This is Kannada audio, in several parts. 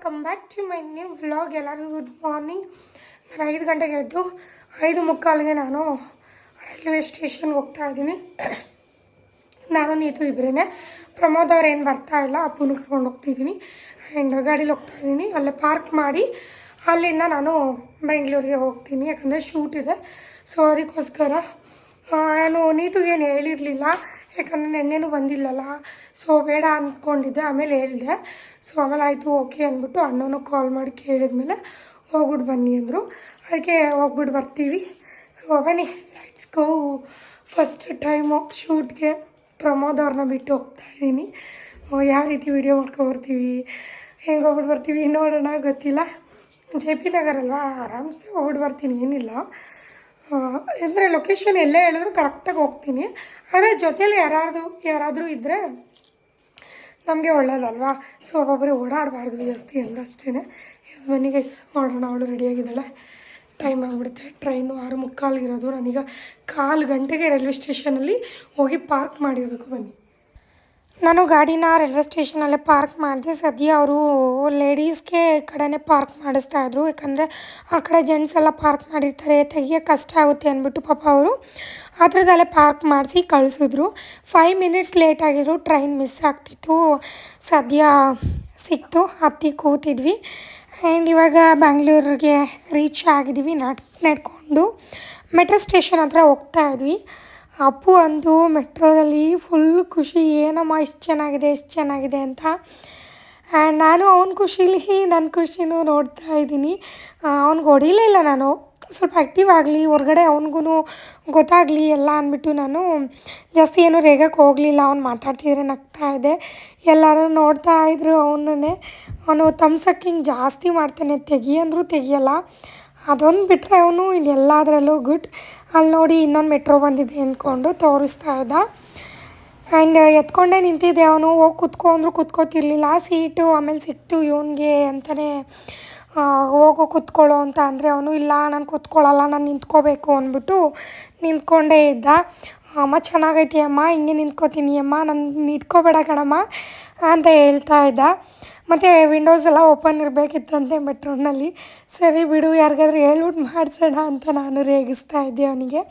Welcome back to my new vlog ಎಲ್ಲರಿಗೂ ಗುಡ್ ಮಾರ್ನಿಂಗ್ ನಾನು ಐದು ಗಂಟೆಗೆ ಎದ್ದು ಐದು ಮುಕ್ಕಾಲಿಗೆ ನಾನು ರೈಲ್ವೆ ಸ್ಟೇಷನ್ಗೆ ಹೋಗ್ತಾ ಇದ್ದೀನಿ. ನಾನು ನೀತು ಇಬ್ಬರೇ ಪ್ರಮೋದ್ ಅವ್ರು ಏನು ಬರ್ತಾ ಇಲ್ಲ, ಅಪ್ಪನ ಕರ್ಕೊಂಡು ಹೋಗ್ತಿದ್ದೀನಿ. ಆ್ಯಂಡ್ ಗಾಡೀಲಿ ಹೋಗ್ತಾ ಇದ್ದೀನಿ. ಅಲ್ಲೇ ಪಾರ್ಕ್ ಮಾಡಿ ಅಲ್ಲಿಂದ ನಾನು ಬೆಂಗಳೂರಿಗೆ ಹೋಗ್ತೀನಿ. ಯಾಕಂದರೆ ಶೂಟ್ ಇದೆ. ಸೊ ಅದಕ್ಕೋಸ್ಕರ ನಾನು ನೀತುಗೇನು ಹೇಳಿರಲಿಲ್ಲ. ಯಾಕಂದರೆ ನೆನ್ನೆನೂ ಬಂದಿಲ್ಲಲ್ಲ. ಸೊ ಬೇಡ ಅಂದ್ಕೊಂಡಿದ್ದೆ ಆಮೇಲೆ ಹೇಳಿದೆ. ಸೊ ಆಮೇಲೆ ಆಯಿತು, ಓಕೆ ಅಂದ್ಬಿಟ್ಟು ಅಣ್ಣನೂ ಕಾಲ್ ಮಾಡಿ ಕೇಳಿದ್ಮೇಲೆ ಹೋಗ್ಬಿಟ್ಟು ಬನ್ನಿ ಅಂದರು. ಅದಕ್ಕೆ ಹೋಗ್ಬಿಟ್ಟು ಬರ್ತೀವಿ. ಸೊ ಬನ್ನಿ ಲೆಟ್ಸ್ ಗೋ ಫಸ್ಟ್ ಟೈಮು ಶೂಟ್ಗೆ ಪ್ರಮೋದ್ ಅವ್ರನ್ನ ಬಿಟ್ಟು ಹೋಗ್ತಾ ಇದ್ದೀನಿ. ಯಾವ ರೀತಿ ವೀಡಿಯೋ ಮಾಡ್ಕೊಬರ್ತೀವಿ ಹೆಂಗೆ ಹೋಗ್ಬಿಟ್ಟು ಬರ್ತೀವಿ ನೋಡೋಣ, ಗೊತ್ತಿಲ್ಲ. ಜೆ ಪಿ ನಗರ್ ಅಲ್ವಾ? ಆರಾಮ್ಸೆ ಹೋಗ್ಬಿಟ್ಟು ಬರ್ತೀನಿ, ಏನಿಲ್ಲ. ಅಂದರೆ ಲೊಕೇಶನ್ ಎಲ್ಲೇ ಹೇಳಿದ್ರು ಕರೆಕ್ಟಾಗಿ ಹೋಗ್ತೀನಿ. ಆದರೆ ಜೊತೇಲಿ ಯಾರಾದರೂ ಯಾರಾದರೂ ಇದ್ದರೆ ನಮಗೆ ಒಳ್ಳೇದಲ್ವಾ? ಸೊ ಒಬ್ಬೊಬ್ಬರು ಓಡಾಡಬಾರ್ದು ಜಾಸ್ತಿ ಅಂದಷ್ಟೇ ಎಸ್ ಬನ್ನಿ ಗೈಸ್ ಮಾಡೋಣ, ಅವಳು ರೆಡಿಯಾಗಿದ್ದಾಳೆ ಟೈಮ್ ಆಗಿಬಿಡುತ್ತೆ. ಟ್ರೈನು ಆರು ಮುಕ್ಕಾಲಿಗಿರೋದು ನಾನೀಗ ಕಾಲು ಗಂಟೆಗೆ ರೈಲ್ವೆ ಸ್ಟೇಷನಲ್ಲಿ ಹೋಗಿ ಪಾರ್ಕ್ ಮಾಡಿರಬೇಕು ಬನ್ನಿ. ನಾನು ಗಾಡಿನ ರೈಲ್ವೆ ಸ್ಟೇಷನಲ್ಲೇ ಪಾರ್ಕ್ ಮಾಡಿದೆ. ಸದ್ಯ ಅವರು ಲೇಡೀಸ್ಗೆ ಕಡೆನೇ ಪಾರ್ಕ್ ಮಾಡಿಸ್ತಾ ಇದ್ರು. ಯಾಕಂದರೆ ಆ ಕಡೆ ಜೆಂಟ್ಸ್ ಎಲ್ಲ ಪಾರ್ಕ್ ಮಾಡಿರ್ತಾರೆ ತೆಗಿಯೋಕ್ಕೆ ಕಷ್ಟ ಆಗುತ್ತೆ ಅಂದ್ಬಿಟ್ಟು ಪಾಪ ಅವರು ಆ ಥರದಲ್ಲೇ ಪಾರ್ಕ್ ಮಾಡಿಸಿ ಕಳಿಸಿದ್ರು. ಫೈವ್ ಮಿನಿಟ್ಸ್ ಲೇಟ್ ಆಗಿದ್ರು, ಟ್ರೈನ್ ಮಿಸ್ ಆಗ್ತಿತ್ತು. ಸದ್ಯ ಸಿಕ್ತು, ಹತ್ತಿ ಕೂತಿದ್ವಿ. ಆ್ಯಂಡ್ ಇವಾಗ ಬ್ಯಾಂಗ್ಳೂರಿಗೆ ರೀಚ್ ಆಗಿದ್ದೀವಿ. ನಡ್ ನಡ್ಕೊಂಡು ಮೆಟ್ರೋ ಸ್ಟೇಷನ್ ಹತ್ರ ಹೋಗ್ತಾ ಇದ್ವಿ. ಅಪ್ಪು ಅಂದು ಮೆಟ್ರೋದಲ್ಲಿ ಫುಲ್ ಖುಷಿ, ಏನಮ್ಮ ಇಷ್ಟು ಚೆನ್ನಾಗಿದೆ ಇಷ್ಟು ಚೆನ್ನಾಗಿದೆ ಅಂತ. ಆ್ಯಂಡ್ ನಾನು ಅವನ ಖುಷಿಲಿ ನನ್ನ ಖುಷಿನೂ ನೋಡ್ತಾ ಇದ್ದೀನಿ. ಅವ್ನಿಗೆ ಹೊಡಿಲೇ ಇಲ್ಲ ನಾನು. ಸ್ವಲ್ಪ ಆ್ಯಕ್ಟಿವ್ ಆಗಲಿ, ಹೊರಗಡೆ ಅವನಿಗೂ ಗೊತ್ತಾಗಲಿ ಎಲ್ಲ ಅಂದ್ಬಿಟ್ಟು ನಾನು ಜಾಸ್ತಿ ಏನು ರೇಗಕ್ಕೆ ಹೋಗಲಿಲ್ಲ. ಅವ್ನು ಮಾತಾಡ್ತಿದ್ರೆ ನಗ್ತಾ ಇದ್ದೆ ಎಲ್ಲರೂ ನೋಡ್ತಾ ಇದ್ರು ಅವನನ್ನೇ. ಅವನು ತಮ್ಸಕ್ಕಿಂಗ್ ಜಾಸ್ತಿ ಮಾಡ್ತಾನೆ. ತೆಗಿ ಅಂದರೂ ತೆಗಿಯಲ್ಲ. ಅದೊಂದು ಬಿಟ್ಟರೆ ಅವನು ಇನ್ನೆಲ್ಲದರಲ್ಲೂ ಗುಡ್. ಅಲ್ಲಿ ನೋಡಿ ಇನ್ನೊಂದು ಮೆಟ್ರೋ ಬಂದಿದೆ ಅಂದ್ಕೊಂಡು ತೋರಿಸ್ತಾ ಇದ್ದ. ಆ್ಯಂಡ್ ಎತ್ಕೊಂಡೇ ನಿಂತಿದ್ದೆ ಅವನು. ಹೋಗಿ ಕುತ್ಕೊ ಅಂದರೂ ಕುತ್ಕೋತಿರ್ಲಿಲ್ಲ. ಸೀಟು, ಆಮೇಲೆ ಸಿಕ್ತು ಇವನಿಗೆ ಅಂತಲೇ ಹೋಗೋ ಕುತ್ಕೊಳ್ಳೋ ಅಂತ ಅಂದರೆ ಅವನು, ಇಲ್ಲ, ನಾನು ಕುತ್ಕೊಳ್ಳಲ್ಲ ನಾನು ನಿಂತ್ಕೋಬೇಕು ಅಂದ್ಬಿಟ್ಟು ನಿಂತ್ಕೊಂಡೇ ಇದ್ದ. ಅಮ್ಮ, ಚೆನ್ನಾಗೈತಿ ಅಮ್ಮ, ಹಿಂಗೆ ನಿಂತ್ಕೋತೀನಿ ಅಮ್ಮ, ನಾನು ಇಟ್ಕೋಬೇಡ ಕಣಮ್ಮ, ಅಂತ ಹೇಳ್ತಾ ಇದ್ದ. ಮತ್ತು ವಿಂಡೋಸ್ ಎಲ್ಲ ಓಪನ್ ಇರಬೇಕಿತ್ತಂತೆ ಮೆಟ್ರೋನಲ್ಲಿ ಸರಿ ಬಿಡು, ಯಾರಿಗಾದ್ರೂ ಹೇಳ್ಬಿಟ್ಟು ಮಾಡಿಸೋಣ ಅಂತ ನಾನು ರೇಗಿಸ್ತಾ ಇದ್ದೆ ಅವನಿಗೆ.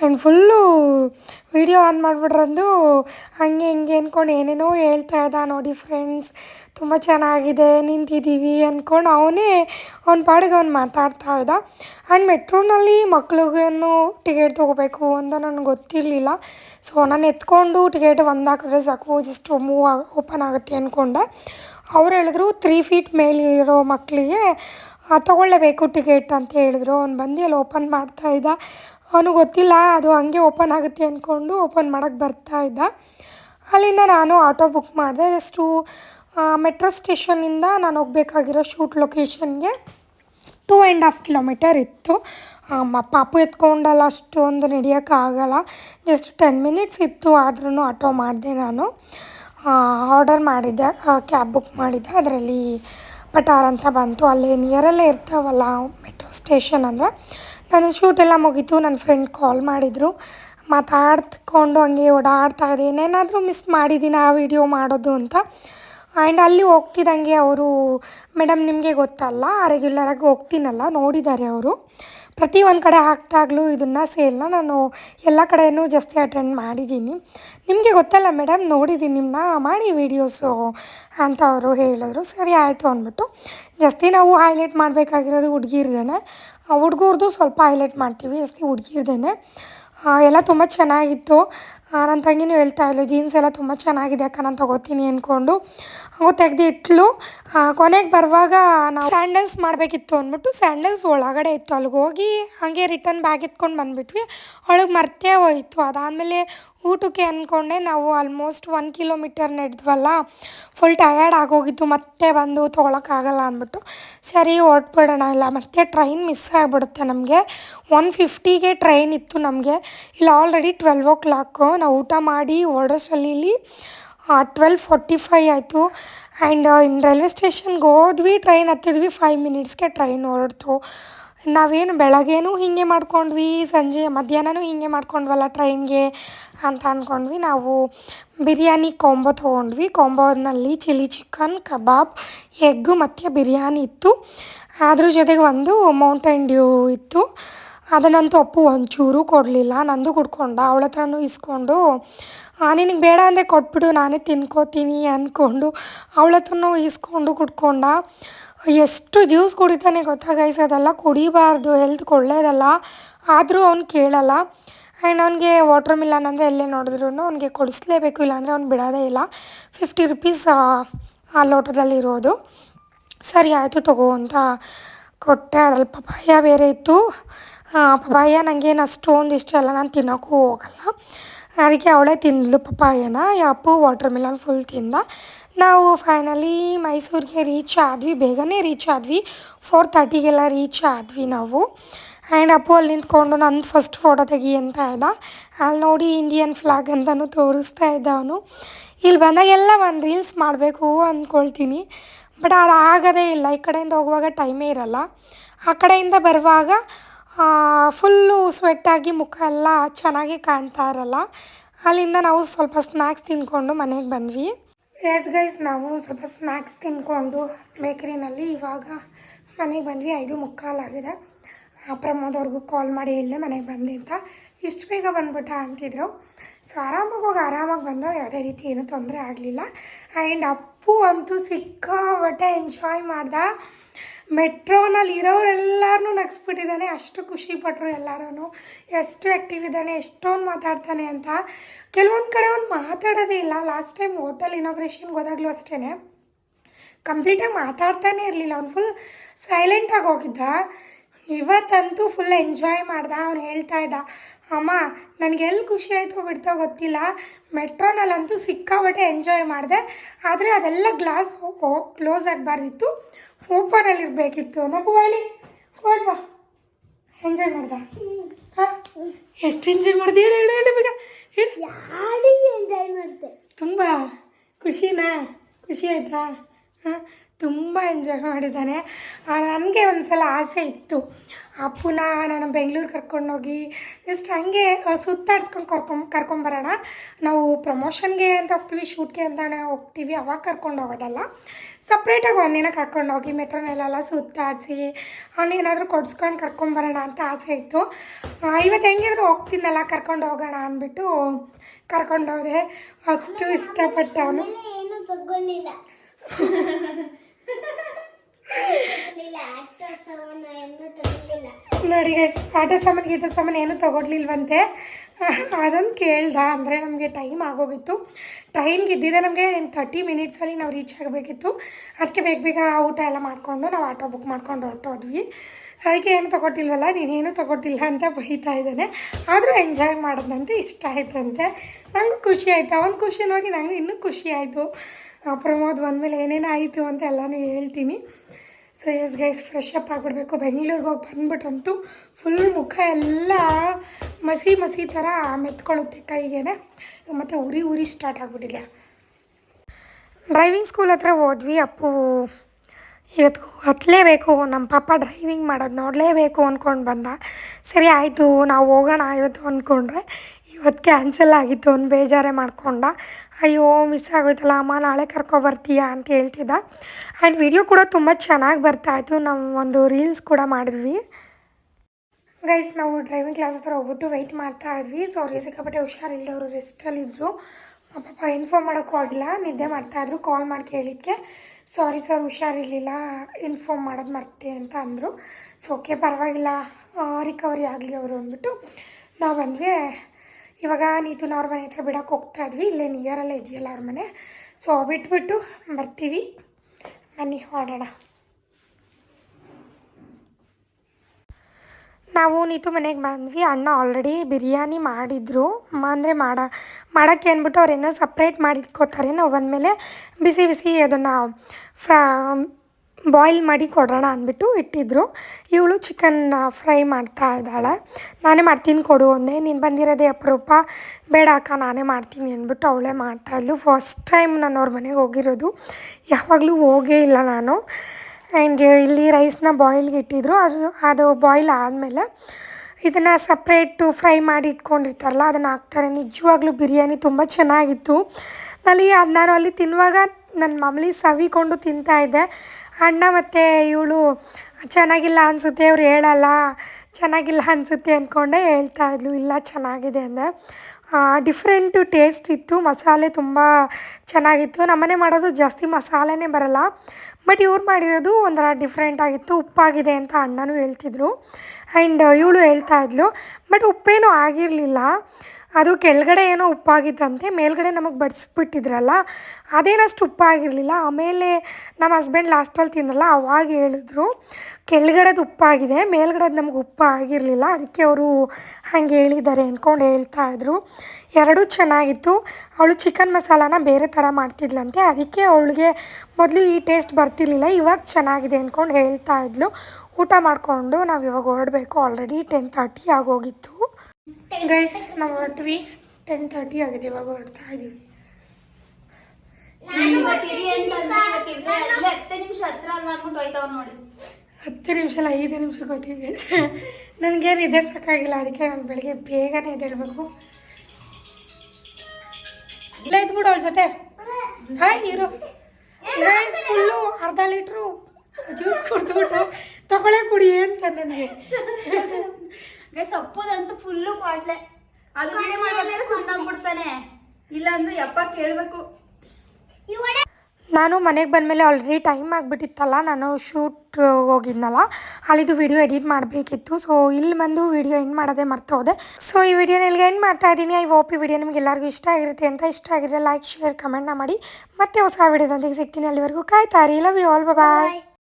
ಆ್ಯಂಡ್ ಫುಲ್ಲು ವೀಡಿಯೋ ಆನ್ ಮಾಡಿಬಿಟ್ರಂದು ಹಂಗೆ ಹಿಂಗೆ ಅಂದ್ಕೊಂಡು ಏನೇನೋ ಹೇಳ್ತಾ ಇದ್ದ ನೋಡಿ ಫ್ರೆಂಡ್ಸ್ ತುಂಬ ಚೆನ್ನಾಗಿದೆ, ನಿಂತಿದ್ದೀವಿ ಅಂದ್ಕೊಂಡು ಅವನೇ ಅವ್ನ ಪಾಡಿಗೆ ಅವ್ನು ಮಾತಾಡ್ತಾ ಇದ್ದ. ಆ್ಯಂಡ್ ಮೆಟ್ರೋನಲ್ಲಿ ಮಕ್ಳಿಗೂ ಟಿಕೆಟ್ ತೊಗೋಬೇಕು ಅಂತ ನನಗೆ ಗೊತ್ತಿರಲಿಲ್ಲ. ಸೊ ನಾನು ಎತ್ಕೊಂಡು ಟಿಕೆಟ್ ಒಂದು ಹಾಕಿದ್ರೆ ಸಾಕು ಜಸ್ಟ್ ಮೂವ್ ಆಗ ಓಪನ್ ಆಗುತ್ತೆ ಅಂದ್ಕೊಂಡೆ ಅವ್ರು ಹೇಳಿದ್ರು ತ್ರೀ ಫೀಟ್ ಮೇಲೆ ಇರೋ ಮಕ್ಕಳಿಗೆ ತೊಗೊಳ್ಳೇಬೇಕು ಟಿಕೆಟ್ ಅಂತ ಹೇಳಿದ್ರು. ಅವ್ನು ಬಂದು ಅಲ್ಲಿ ಓಪನ್ ಮಾಡ್ತಾ ಇದ್ದ. ಅವನು ಗೊತ್ತಿಲ್ಲ, ಅದು ಹಂಗೆ ಓಪನ್ ಆಗುತ್ತೆ ಅಂದ್ಕೊಂಡು ಓಪನ್ ಮಾಡೋಕ್ಕೆ ಬರ್ತಾ ಇದ್ದ. ಅಲ್ಲಿಂದ ನಾನು ಆಟೋ ಬುಕ್ ಮಾಡಿದೆ. ಜಸ್ಟು ಮೆಟ್ರೋ ಸ್ಟೇಷನಿಂದ ನಾನು ಹೋಗಬೇಕಾಗಿರೋ ಶೂಟ್ ಲೊಕೇಶನ್ಗೆ ಟೂ ಆ್ಯಂಡ್ ಹಾಫ್ ಕಿಲೋಮೀಟರ್ ಇತ್ತು. ಪಾಪು ಎತ್ಕೊಂಡಲ್ಲ, ಅಷ್ಟೊಂದು ನಡೆಯೋಕ್ಕಾಗಲ್ಲ ಜಸ್ಟ್ ಟೆನ್ ಮಿನಿಟ್ಸ್ ಇತ್ತು ಆದ್ರೂ ಆಟೋ ಮಾಡಿದೆ ನಾನು. ಆರ್ಡರ್ ಮಾಡಿದ್ದೆ ಕ್ಯಾಬ್ ಬುಕ್ ಮಾಡಿದ್ದೆ. ಅದರಲ್ಲಿ ಪಟಾರ್ ಅಂತ ಬಂತು. ಅಲ್ಲಿ ನಿಯರಲ್ಲೇ ಇರ್ತಾವಲ್ಲ, ಮೆಟ್ರೋ ಸ್ಟೇಷನ್ ಅಂದರೆ. ನನ್ನ ಎಲ್ಲ ಮುಗೀತು ನನ್ನ ಫ್ರೆಂಡ್ ಕಾಲ್ ಮಾಡಿದರು. ಮಾತಾಡ್ಕೊಂಡು ಹಂಗೆ ಓಡಾಡ್ತಾ ಇದೆ ಏನೇನಾದರೂ ಮಿಸ್ ಮಾಡಿದ್ದೀನಿ ಆ ವಿಡಿಯೋ ಮಾಡೋದು ಅಂತ. ಆ್ಯಂಡ್ ಅಲ್ಲಿ ಹೋಗ್ತಿದ್ದಂಗೆ ಅವರು, ಮೇಡಮ್, ನಿಮಗೆ ಗೊತ್ತಲ್ಲ ರೆಗ್ಯುಲರಾಗಿ ಹೋಗ್ತೀನಲ್ಲ, ನೋಡಿದ್ದಾರೆ ಅವರು. ಪ್ರತಿ ಒಂದು ಕಡೆ ಹಾಕ್ದಾಗಲೂ ಇದನ್ನು ಸೇಲ್ನ ನಾನು ಎಲ್ಲ ಕಡೆಯೂ ಜಾಸ್ತಿ ಅಟೆಂಡ್ ಮಾಡಿದ್ದೀನಿ. ನಿಮಗೆ ಗೊತ್ತಲ್ಲ ಮೇಡಮ್ ನೋಡಿದ್ದೀನಿ ನಿಮ್ಮನ್ನ ಮಾಡಿ ವೀಡಿಯೋಸು ಅಂತ ಅವರು ಹೇಳಿದ್ರು. ಸರಿ ಆಯಿತು ಅಂದ್ಬಿಟ್ಟು ಜಾಸ್ತಿ ನಾವು ಹೈಲೈಟ್ ಮಾಡಬೇಕಾಗಿರೋದು ಹುಡುಗಿರ್ದೇನೆ ಹುಡುಗರ್ದು ಸ್ವಲ್ಪ ಹೈಲೈಟ್ ಮಾಡ್ತೀವಿ, ಜಾಸ್ತಿ ಹುಡುಗಿರ್ದೇನೆ ಎಲ್ಲ ತುಂಬ ಚೆನ್ನಾಗಿತ್ತು. ನನ್ನ ತಂಗಿನೂ ಹೇಳ್ತಾ ಇದ್ಲು ಜೀನ್ಸ್ ಎಲ್ಲ ತುಂಬ ಚೆನ್ನಾಗಿದೆ ಅಕ್ಕ, ನಾನು ತೊಗೋತೀನಿ ಅಂದ್ಕೊಂಡು ಹಂಗೂ ತೆಗ್ದು ಇಟ್ಲು ಕೊನೆಗೆ ಬರುವಾಗ ನಾವು ಸ್ಯಾಂಡಲ್ಸ್ ಮಾಡಬೇಕಿತ್ತು ಅಂದ್ಬಿಟ್ಟು ಸ್ಯಾಂಡಲ್ಸ್ ಒಳಗಡೆ ಇತ್ತು ಅಲ್ಲಿಗೆ ಹೋಗಿ ಹಾಗೆ ರಿಟರ್ನ್ ಬ್ಯಾಗ್ ಎತ್ಕೊಂಡು ಬಂದುಬಿಟ್ವಿ. ಒಳಗೆ ಮರ್ತೇ ಹೋಯಿತು. ಅದಾದಮೇಲೆ ಊಟಕ್ಕೆ ಅಂದ್ಕೊಂಡೆ ನಾವು ಆಲ್ಮೋಸ್ಟ್ ಒನ್ ಕಿಲೋಮೀಟರ್ ನಡೆದ್ವಲ್ಲ, ಫುಲ್ ಟಯರ್ಡ್ ಆಗೋಗಿತ್ತು ಮತ್ತೆ ಬಂದು ತೊಗೊಳಕ್ಕಾಗಲ್ಲ ಅಂದ್ಬಿಟ್ಟು. ಸರಿ, ಹೊರಟ್ಬಿಡೋಣ, ಇಲ್ಲ, ಮತ್ತೆ ಟ್ರೈನ್ ಮಿಸ್ ಆಗಿಬಿಡುತ್ತೆ ನಮಗೆ. ಒನ್ ಫಿಫ್ಟಿಗೆ ಟ್ರೈನ್ ಇತ್ತು ನಮಗೆ. ಇಲ್ಲಿ, ಆಲ್ರೆಡಿ ಟ್ವೆಲ್ವ್ ಓ ಕ್ಲಾಕು. ನಾವು ಊಟ ಮಾಡಿ ಹೊರಡೋಷ್ಟರಲ್ಲಿ ಟ್ವೆಲ್ ಫೋರ್ಟಿ ಫೈ ಆಯಿತು. ಆ್ಯಂಡ್ ಇನ್ನು ರೈಲ್ವೆ ಸ್ಟೇಷನ್ಗೆ ಹೋದ್ವಿ ಟ್ರೈನ್ ಹತ್ತಿದ್ವಿ ಫೈವ್ ಮಿನಿಟ್ಸ್ಗೆ ಟ್ರೈನ್ ಹೊರಡ್ತು. ನಾವೇನು ಬೆಳಗ್ಗೆನೂ ಹೀಗೆ ಮಾಡ್ಕೊಂಡ್ವಿ, ಸಂಜೆ ಮಧ್ಯಾಹ್ನನೂ ಹೀಗೆ ಮಾಡ್ಕೊಂಡ್ವಲ್ಲ ಟ್ರೈನ್ಗೆ ಅಂತ ಅಂದ್ಕೊಂಡ್ವಿ ನಾವು ಬಿರಿಯಾನಿ ಕೊಂಬೋ ತೊಗೊಂಡ್ವಿ. ಕೊಂಬೋನಲ್ಲಿ ಚಿಲ್ಲಿ ಚಿಕನ್ ಕಬಾಬ್ ಎಗ್ಗು ಮತ್ತು ಬಿರಿಯಾನಿ ಇತ್ತು. ಅದ್ರ ಜೊತೆಗೆ ಒಂದು ಮೌಂಟೇನ್ ಡ್ಯೂ ಇತ್ತು. ಅದನ್ನಂತೂ ಅಪ್ಪು ಒಂಚೂರು ಕೊಡಲಿಲ್ಲ. ನಂದು ಕುಡ್ಕೊಂಡ, ಅವಳ ಹತ್ರನೂ ಇಸ್ಕೊಂಡು ನಿನಗೆ ಬೇಡ ಅಂದರೆ ಕೊಟ್ಬಿಡು, ನಾನೇ ತಿನ್ಕೋತೀನಿ ಅಂದ್ಕೊಂಡು ಅವಳ ಹತ್ರನೂ ಇಸ್ಕೊಂಡು ಕುಡ್ಕೊಂಡ. ಎಷ್ಟು ಜ್ಯೂಸ್ ಕುಡಿತಾನೆ ಗೊತ್ತಾ ಅದೆಲ್ಲ ಕುಡಿಬಾರ್ದು ಹೆಲ್ತ್ ಒಳ್ಳೇದಲ್ಲ. ಆದರೂ ಅವ್ನು ಕೇಳಲ್ಲ. ಆ್ಯಂಡ್ ಅವ್ನಿಗೆ ವಾಟ್ರ್ ಮಿಲನ್ ಅಂದರೆ ಎಲ್ಲೇ ನೋಡಿದ್ರು ಅವ್ನಿಗೆ ಕೊಡಿಸ್ಲೇಬೇಕು, ಇಲ್ಲಾಂದರೆ ಅವ್ನು ಬಿಡೋದೇ ಇಲ್ಲ. ಫಿಫ್ಟಿ ರುಪೀಸ್ ಆ ಲೋಟದಲ್ಲಿರೋದು ಸರಿ, ಆಯಿತು ತಗೋ ಅಂತ ಕೊಟ್ಟೆ. ಅದ್ರಲ್ಲಿ ಪಪಾಯ ಬೇರೆ ಇತ್ತು. ಪಪಾಯ ನನಗೇನು ಅಷ್ಟೊಂದು ಇಷ್ಟ ಅಲ್ಲ ನಾನು ತಿನ್ನೋಕ್ಕೂ ಹೋಗಲ್ಲ. ಅದಕ್ಕೆ ಅವಳೇ ತಿಂದಳು ಪಪ್ಪಾಯನ ಅಪ್ಪು ವಾಟರ್ ಮಿಲನ್ ಫುಲ್ ತಿಂದ. ನಾವು ಫೈನಲಿ ಮೈಸೂರಿಗೆ ರೀಚ್ ಆದ್ವಿ, ಬೇಗನೆ ರೀಚ್ ಆದ್ವಿ. ಫೋರ್ ತರ್ಟಿಗೆಲ್ಲ ರೀಚ್ ಆದ್ವಿ ನಾವು. ಆ್ಯಂಡ್ ಅಪ್ಪು ಅಲ್ಲಿ ನಿಂತ್ಕೊಂಡು ನನ್ನ ಫಸ್ಟ್ ಫೋಟೋ ತೆಗಿ ಅಂತ ಇದ್ದ. ಅಲ್ಲಿ ನೋಡಿ ಇಂಡಿಯನ್ ಫ್ಲಾಗ್ ಅಂತಲೂ ತೋರಿಸ್ತಾ ಇದ್ದ ಅವನು. ಇಲ್ಲಿ ಬಂದಾಗೆಲ್ಲ ಒಂದು ರೀಲ್ಸ್ ಮಾಡಬೇಕು ಅಂದ್ಕೊಳ್ತೀನಿ ಬಟ್ ಅದು ಆಗೋದೇ ಇಲ್ಲ, ಈ ಕಡೆಯಿಂದ ಹೋಗುವಾಗ ಟೈಮೇ ಇರಲ್ಲ. ಆ ಕಡೆಯಿಂದ ಬರುವಾಗ ಫುಲ್ಲು ಸ್ವೆಟ್ಟಾಗಿ ಮುಖ ಎಲ್ಲ ಚೆನ್ನಾಗಿ ಕಾಣ್ತಾ ಇರಲ್ಲ. ಅಲ್ಲಿಂದ ನಾವು ಸ್ವಲ್ಪ ಸ್ನ್ಯಾಕ್ಸ್ ತಿಂದ್ಕೊಂಡು ಮನೆಗೆ ಬಂದ್ವಿ. ಎಸ್ ಗೈಸ್ ನಾವು ಸ್ವಲ್ಪ ಸ್ನ್ಯಾಕ್ಸ್ ತಿಂದ್ಕೊಂಡು ಬೇಕರಿನಲ್ಲಿ ಇವಾಗ ಮನೆಗೆ ಬಂದ್ವಿ. ಐದು ಮುಕ್ಕಾಲಾಗಿದೆ ಪ್ರಮೋದ್ ಅವ್ರಿಗೂ ಕಾಲ್ ಮಾಡಿ ಇಲ್ಲೇ ಮನೆಗೆ ಬಂದೆ ಅಂತ. ಇಷ್ಟು ಬೇಗ ಬಂದ್ಬಿಟ್ಟ ಅಂತಿದ್ರು. ಸೊ ಆರಾಮಾಗಿ ಹೋಗಿ, ಆರಾಮಾಗಿ ಬಂದು ಯಾವುದೇ ರೀತಿ ಏನೂ ತೊಂದರೆ ಆಗಲಿಲ್ಲ. ಆ್ಯಂಡ್ ಅಪ್ಪು ಅಂತೂ ಸಿಕ್ಕಾಬಟ್ಟೆ ಎಂಜಾಯ್ ಮಾಡ್ದ. ಮೆಟ್ರೋನಲ್ಲಿ ಇರೋರೆಲ್ಲರನ್ನೂ ನಗಿಸ್ಬಿಟ್ಟಿದ್ದಾನೆ. ಅಷ್ಟು ಖುಷಿ ಪಟ್ಟರು ಎಲ್ಲರೂ ಎಷ್ಟು ಆ್ಯಕ್ಟಿವ್ ಇದ್ದಾನೆ, ಎಷ್ಟೊಂದು ಮಾತಾಡ್ತಾನೆ ಅಂತ ಕೆಲವೊಂದು ಕಡೆ ಅವ್ನು ಮಾತಾಡೋದೇ ಇಲ್ಲ. ಲಾಸ್ಟ್ ಟೈಮ್ ಹೋಟೆಲ್ ಇನಾಗ್ರೇಷನ್ಗೆ ಹೋದಾಗಲೂ ಅಷ್ಟೇ ಕಂಪ್ಲೀಟಾಗಿ ಮಾತಾಡ್ತಾನೆ ಇರಲಿಲ್ಲ. ಅವ್ನು ಫುಲ್ ಸೈಲೆಂಟಾಗಿ ಹೋಗಿದ್ದ. ಇವತ್ತಂತೂ ಫುಲ್ ಎಂಜಾಯ್ ಮಾಡ್ದ. ಅವ್ನು ಹೇಳ್ತಾ ಇದ್ದ, ಅಮ್ಮ, ನನಗೆ ಎಲ್ಲಿ ಖುಷಿ ಆಯಿತು ಬಿಡ್ತಾ ಗೊತ್ತಿಲ್ಲ. ಮೆಟ್ರೋನಲ್ಲಂತೂ ಸಿಕ್ಕಾಬಟ್ಟೆ ಎಂಜಾಯ್ ಮಾಡಿದೆ. ಆದರೆ ಅದೆಲ್ಲ ಗ್ಲಾಸ್ ಕ್ಲೋಸ್ ಆಗಬಾರ್ದಿತ್ತು ಓಪನಲ್ಲಿ ಇರಬೇಕಿತ್ತು ಅಲ್ಲಿ ಕೊಡ್ವಾ ಎಂಜಾಯ್ ಮಾಡ್ದ? ಎಷ್ಟು ಎಂಜಾಯ್ ಮಾಡಿದೆ? ಹೇಳಿ ಹೇಳಿ ಹೇಳಿ ಬೇಗ. ಹೇಳಿ. ಯಾರಿಗೆ ಎಂಜಾಯ್ ಮಾಡಿದೆ? ತುಂಬ ಖುಷಿನಾ? ಖುಷಿ ಆಯಿತಾ? ಹಾಂ? ತುಂಬ ಎಂಜಾಯ್ ಮಾಡಿದ್ದಾನೆ. ನನಗೆ ಒಂದು ಸಲ ಆಸೆ ಇತ್ತು. ಅಪ್ಪುನ ನಾನು ಬೆಂಗಳೂರು ಕರ್ಕೊಂಡೋಗಿ ಜಸ್ಟ್ ಹಂಗೆ ಸುತ್ತಾಡ್ಸ್ಕೊಂಡು ಕರ್ಕೊಂಡು ಕರ್ಕೊಂಬರೋಣ. ನಾವು ಪ್ರಮೋಷನ್ಗೆ ಅಂತ ಹೋಗ್ತೀವಿ ಶೂಟ್ಗೆ ಅಂತಾನೆ ಹೋಗ್ತೀವಿ ಅವಾಗ ಕರ್ಕೊಂಡು ಹೋಗೋದಲ್ಲ. ಸಪ್ರೇಟಾಗಿ ಒಂದಿನ ಕರ್ಕೊಂಡೋಗಿ ಮೆಟ್ರೋನೆಲ್ಲ ಸುತ್ತಾಡಿಸಿ ಅವನೇನಾದರೂ ಕೊಡ್ಸ್ಕೊಂಡು ಕರ್ಕೊಂಬರೋಣ ಅಂತ ಆಸೆ ಇತ್ತು. ಇವತ್ತು ಹೆಂಗಿದ್ರು ಹೋಗ್ತೀನಲ್ಲ ಕರ್ಕೊಂಡು ಹೋಗೋಣ ಅಂದ್ಬಿಟ್ಟು ಕರ್ಕೊಂಡೋದೆ ಅಷ್ಟು ಇಷ್ಟಪಟ್ಟವನು. ಏನು ತಗೊಳ್ಳಿಲ್ಲ ಆಕ್ಟರ್ ಸಾಮಾನು ಏನು ತಗೊಳ್ಳಿಲ್ಲ ನೋಡಿ ಗೈಸ್ ಆಟ ಸಾಮಾನು, ಗೀಟ ಸಾಮಾನು ಏನು ತೊಗೊಡ್ಲಿಲ್ವಂತೆ. ಅದನ್ನು ಕೇಳ್ದ, ಅಂದರೆ ನಮಗೆ ಟೈಮ್ ಆಗೋಗಿತ್ತು. ಟ್ರೈನ್ಗೆ ಇದ್ದಿದ್ದೆ ನಮಗೆ ತರ್ಟಿ ಮಿನಿಟ್ಸಲ್ಲಿ ನಾವು ರೀಚ್ ಆಗಬೇಕಿತ್ತು. ಅದಕ್ಕೆ ಬೇಗ ಬೇಗ ಊಟ ಎಲ್ಲ ಮಾಡಿಕೊಂಡು ನಾವು ಆಟೋ ಬುಕ್ ಮಾಡ್ಕೊಂಡು ಹೊರಟೋದ್ವಿ. ಅದಕ್ಕೆ ಏನು ತೊಗೊಟ್ಟಿಲ್ವಲ್ಲ ನೀನೇನು ತೊಗೊಟ್ಟಿಲ್ಲ ಅಂತ ಬೈತಾ ಇದ್ದಾನೆ. ಆದರೂ ಎಂಜಾಯ್ ಮಾಡೋದಂತೆ ಇಷ್ಟ ಆಯ್ತಂತೆ. ನನಗೂ ಖುಷಿ ಆಯಿತು. ಅವನ ಖುಷಿ ನೋಡಿ ನನಗೆ ಇನ್ನೂ ಖುಷಿ ಆಯಿತು. ಪ್ರಮೋದ್ ಬಂದಮೇಲೆ ಏನೇನು ಆಯಿತು ಅಂತ ಎಲ್ಲನೂ ಹೇಳ್ತೀನಿ. So yes guys fresh up ಆಗಿಬಿಡ್ಬೇಕು. ಬೆಂಗಳೂರಿಗೆ ಹೋಗಿ ಬಂದ್ಬಿಟ್ರಂತೂ ಫುಲ್ ಮುಖ ಎಲ್ಲ ಮಸಿ ಮಸಿ ಥರ ಮೆತ್ಕೊಳ್ಳುತ್ತೆ ಕೈಗೇನೆ. ಮತ್ತು ಉರಿ ಉರಿ ಸ್ಟಾರ್ಟ್ ಆಗಿಬಿಟ್ಟಿದೆ. ಡ್ರೈವಿಂಗ್ ಸ್ಕೂಲ್ ಹತ್ರ ಹೋದ್ವಿ, ಅಪ್ಪು. ಇವತ್ತು ಹತ್ತಲೇಬೇಕು ನಮ್ಮ ಪಾಪ ಡ್ರೈವಿಂಗ್ ಮಾಡೋದು ನೋಡಲೇಬೇಕು ಅಂದ್ಕೊಂಡು ಬಂದ. ಸರಿ, ಆಯಿತು, ನಾವು ಹೋಗೋಣ ಇವತ್ತು ಅಂದ್ಕೊಂಡ್ರೆ ಇವತ್ತು ಕ್ಯಾನ್ಸಲ್ ಆಗಿತ್ತು, ಅವ್ನು ಬೇಜಾರೇ ಮಾಡ್ಕೊಂಡ. ಅಯ್ಯೋ ಮಿಸ್ ಆಗೋಯ್ತಲ್ಲ, ಅಮ್ಮ, ನಾಳೆ ಕರ್ಕೊಬರ್ತೀಯಾ ಅಂತ ಹೇಳ್ತಿದ್ದ. ಆ್ಯಂಡ್ ವಿಡಿಯೋ ಕೂಡ ತುಂಬ ಚೆನ್ನಾಗಿ ಬರ್ತಾಯಿತ್ತು ನಾವು ಒಂದು ರೀಲ್ಸ್ ಕೂಡ ಮಾಡಿದ್ವಿ. ಗೈಸ್ ನಾವು ಡ್ರೈವಿಂಗ್ ಕ್ಲಾಸ್ ಹತ್ರ ಹೋಗ್ಬಿಟ್ಟು ವೆಯ್ಟ್ ಮಾಡ್ತಾ ಇದ್ವಿ. ಸೊ ಅವ್ರಿಗೆ ಸಿಕ್ಕಾಪಟ್ಟೆ ಹುಷಾರಿಲ್ಲದವರು ರೆಸ್ಟಲ್ಲಿದ್ದರು ಪಾಪ ಇನ್ಫಾರ್ಮ್ ಮಾಡೋಕ್ಕೂ ಆಗಿಲ್ಲ. ನಿದ್ದೆ ಮಾಡ್ತಾಯಿದ್ರು ಕಾಲ್ ಮಾಡಿ ಕೇಳಿದ್ದಕ್ಕೆ ಸಾರಿ ಸರ್ ಹುಷಾರಿರಲಿಲ್ಲ. ಇನ್ಫಾರ್ಮ್ ಮಾಡೋದು ಮರ್ತೆ ಅಂತ ಅಂದರು. ಸೊ ಓಕೆ ಪರವಾಗಿಲ್ಲ. ರಿಕವರಿ ಆಗಲಿ ಅವರು ಅಂದ್ಬಿಟ್ಟು ನಾವು ಬಂದ್ವಿ. ಇವಾಗ ನೀತುನ ಅವ್ರ ಮನೆ ಹತ್ರ ಬಿಡೋಕೆ ಹೋಗ್ತಾ ಇದ್ವಿ. ಇಲ್ಲೇ ನಿಯರಲ್ಲೇ ಇದೆಯಲ್ಲ ಅವ್ರ ಮನೆ. ಸೊ ಬಿಟ್ಬಿಟ್ಟು ಬರ್ತೀವಿ. ಬನ್ನಿ ಹೊರಡೋಣ ನಾವು ನೀತು ಮನೆಗೆ ಬಂದ್ವಿ. ಅಣ್ಣ ಆಲ್ರೆಡಿ ಬಿರಿಯಾನಿ ಮಾಡಿದರು. ಅಂದರೆ ಮಾಡ, ಮಾಡೋಕ್ಕೆ ಅಂದ್ಬಿಟ್ಟು ಅವ್ರೇನೋ ಸಪ್ರೇಟ್ ಮಾಡಿಟ್ಕೋತಾರೆ. ನಾವು ಬಂದಮೇಲೆ ಬಿಸಿ ಬಿಸಿ ಅದನ್ನು, ಫ್ರಾ ಬಾಯ್ಲ್ ಮಾಡಿ ಕೊಡೋಣ ಅಂದ್ಬಿಟ್ಟು ಇಟ್ಟಿದ್ದರು ಇವಳು ಚಿಕನ್ ಫ್ರೈ ಮಾಡ್ತಾ ಇದ್ದಾಳೆ. ನಾನೇ ಮಾಡ್ತೀನಿ ಕೊಡು ಒಂದೇ ನೀನು ಬಂದಿರೋದೇ ಅಪರೂಪ. ಬೇಡ ಅಕ್ಕ, ನಾನೇ ಮಾಡ್ತೀನಿ ಅಂದ್ಬಿಟ್ಟು ಅವಳೇ ಮಾಡ್ತಾಯಿದ್ಲು ಫಸ್ಟ್ ಟೈಮ್ ನಾನು ಅವ್ರ ಮನೆಗೆ ಹೋಗಿರೋದು. ಯಾವಾಗಲೂ ಹೋಗೇ ಇಲ್ಲ ನಾನು. ಆ್ಯಂಡ್ ಇಲ್ಲಿ ರೈಸ್ನ ಬಾಯ್ಲ್ಗೆ ಇಟ್ಟಿದ್ರು. ಅದು ಅದು ಬಾಯ್ಲ್ ಆದಮೇಲೆ ಇದನ್ನು ಸಪ್ರೇಟು ಫ್ರೈ ಮಾಡಿ ಇಟ್ಕೊಂಡಿರ್ತಾರಲ್ಲ, ಅದನ್ನು ಹಾಕ್ತಾರೆ. ನಿಜವಾಗ್ಲೂ ಬಿರಿಯಾನಿ ತುಂಬ ಚೆನ್ನಾಗಿತ್ತು. ನಲ್ಲಿ ನಾನು ಅಲ್ಲಿ ತಿನ್ನುವಾಗ ನನ್ನ ಮಾಮೂಲಿ ಸವಿಕೊಂಡು ತಿಂತಾಯಿದ್ದೆ ಅಣ್ಣ ಮತ್ತು ಇವಳು, ಚೆನ್ನಾಗಿಲ್ಲ ಅನಿಸುತ್ತೆ, ಅವ್ರು ಹೇಳಲ್ಲ. ಚೆನ್ನಾಗಿಲ್ಲ ಅನಿಸುತ್ತೆ ಅಂದ್ಕೊಂಡೆ ಹೇಳ್ತಾ ಇದ್ಲು. ಇಲ್ಲ, ಚೆನ್ನಾಗಿದೆ ಅಂದೆ. ಡಿಫ್ರೆಂಟು ಟೇಸ್ಟ್ ಇತ್ತು. ಮಸಾಲೆ ತುಂಬ ಚೆನ್ನಾಗಿತ್ತು. ನಮ್ಮನೆ ಮಾಡೋದು ಜಾಸ್ತಿ ಮಸಾಲೆನೇ ಬರಲ್ಲ. ಬಟ್ ಇವ್ರು ಮಾಡಿರೋದು ಒಂಥರ ಡಿಫ್ರೆಂಟ್ ಆಗಿತ್ತು. ಉಪ್ಪಾಗಿದೆ ಅಂತ ಅಣ್ಣನೂ ಹೇಳ್ತಿದ್ರು. ಆ್ಯಂಡ್ ಇವಳು ಹೇಳ್ತಾ ಇದ್ಲು. ಬಟ್ ಉಪ್ಪೇನೂ ಆಗಿರಲಿಲ್ಲ. ಅದು ಕೆಳಗಡೆ ಏನೋ ಉಪ್ಪಾಗಿತ್ತಂತೆ ಮೇಲ್ಗಡೆ ನಮಗೆ ಬಡಿಸ್ಬಿಟ್ಟಿದ್ರಲ್ಲ, ಅದೇನಷ್ಟು ಉಪ್ಪಾಗಿರಲಿಲ್ಲ. ಆಮೇಲೆ ನಮ್ಮ ಹಸ್ಬೆಂಡ್ ಲಾಸ್ಟಲ್ಲಿ ತಿಂದ್ರಲ್ಲ, ಅವಾಗ ಹೇಳಿದ್ರು, ಕೆಳಗಡೆದು ಉಪ್ಪಾಗಿದೆ ಮೇಲ್ಗಡೆದು ನಮ್ಗೆ ಉಪ್ಪು ಆಗಿರಲಿಲ್ಲ, ಅದಕ್ಕೆ ಅವರು ಹಾಗೆ ಹೇಳಿದ್ದಾರೆ ಅಂದ್ಕೊಂಡು ಹೇಳ್ತಾ ಇದ್ರು. ಎರಡೂ ಚೆನ್ನಾಗಿತ್ತು. ಅವಳು ಚಿಕನ್ ಮಸಾಲಾನ ಬೇರೆ ಥರ ಮಾಡ್ತಿದ್ಲಂತೆ, ಅದಕ್ಕೆ ಅವಳಿಗೆ ಮೊದಲು ಈ ಟೇಸ್ಟ್ ಬರ್ತಿರ್ಲಿಲ್ಲ, ಇವಾಗ ಚೆನ್ನಾಗಿದೆ ಅಂದ್ಕೊಂಡು ಹೇಳ್ತಾ ಇದ್ಲು. ಊಟ ಮಾಡಿಕೊಂಡು ನಾವು ಇವಾಗ ಹೊರಡಬೇಕು ಆಲ್ರೆಡಿ ಟೆನ್ ತರ್ಟಿ ಆಗೋಗಿತ್ತು. ಗೈಸ್ ನಾವು ಹೊರಟ್ವಿ. ಟೆನ್ ತರ್ಟಿ ಆಗಿದೆ ಇವಾಗ ಹೊರಡ್ತಾ ಇದೀವಿ. ಹತ್ತು ನಿಮಿಷ ಹತ್ರ ಅಲ್ವಾ ಅನ್ಬಿಟ್ಟು ಹೋಯ್ತಾವ್ ನೋಡಿ. ಹತ್ತು ನಿಮಿಷ ಅಲ್ಲ ಐದು ನಿಮಿಷಕ್ಕೆ ಹೋಗ್ತೀವಿ ನನಗೇನು ಇದೆ ಸಾಕಾಗಿಲ್ಲ ಅದಕ್ಕೆ ನಾನು ಬೆಳಿಗ್ಗೆ ಬೇಗನೆ ಎದ್ದೇಳ್ಬೇಕು. ಇಲ್ಲ ಇದ್ಬಿಡು ಅವ್ರ ಜೊತೆ. ಹಾಯ್ ಇರು. ಗೈಸ್ ಫುಲ್ಲು ಅರ್ಧ ಲೀಟ್ರು ಜ್ಯೂಸ್ ಕುಡ್ದ್ಬಿಟ್ಟು ತಗೊಳ್ಳೇ ಕುಡಿ ಅಂತ ನನಗೆ. ಗೈಸ್ ಅಪ್ಪದಂತೂ ಫುಲ್ಲು ಪಾಟ್ಲೆ. ಅದು ಗಿಡ ಮಾಡಿದ್ರೆ ಸುಣ್ಣಾಗ್ಬಿಡ್ತಾನೆ ಇಲ್ಲ ಅಂದ್ರೆ ಯಪ್ಪ ಕೇಳಬೇಕು. ನಾನು ಮನೆಗೆ ಬಂದಮೇಲೆ ಆಲ್ರೆಡಿ ಟೈಮ್ ಆಗಿಬಿಟ್ಟಿತ್ತಲ್ಲ ನಾನು ಶೂಟ್ ಹೋಗಿದ್ನಲ್ಲ ಅಲ್ಲಿದು ವಿಡಿಯೋ ಎಡಿಟ್ ಮಾಡಬೇಕಿತ್ತು. ಸೊ ಇಲ್ಲಿ ಬಂದು ವಿಡಿಯೋ ಎಂಡ್ ಮಾಡೋದೇ ಮರ್ತೋದೆ. ಸೊ ಈ ವಿಡಿಯೋನ ಇಲ್ಲಿಗೆ ಎಂಡ್ ಮಾಡ್ತಾ ಇದ್ದೀನಿ. ಐ ಹೋಪ್ ಈ ವಿಡಿಯೋ ನಿಮ್ಗೆ ಎಲ್ಲರಿಗೂ ಇಷ್ಟ ಆಗಿರುತ್ತೆ ಅಂತ ಇಷ್ಟ ಆಗಿದ್ರೆ ಲೈಕ್ ಶೇರ್ ಕಮೆಂಟ್ನ ಮಾಡಿ. ಮತ್ತೆ ಹೊಸ ವಿಡಿಯೋದೊಂದಿಗೆ ಸಿಗ್ತೀನಿ ಅಲ್ಲಿವರೆಗೂ. ಕಾಯ್ತಾರಿ ಲವ್ ಯು ಆಲ್ ಬಾಯ್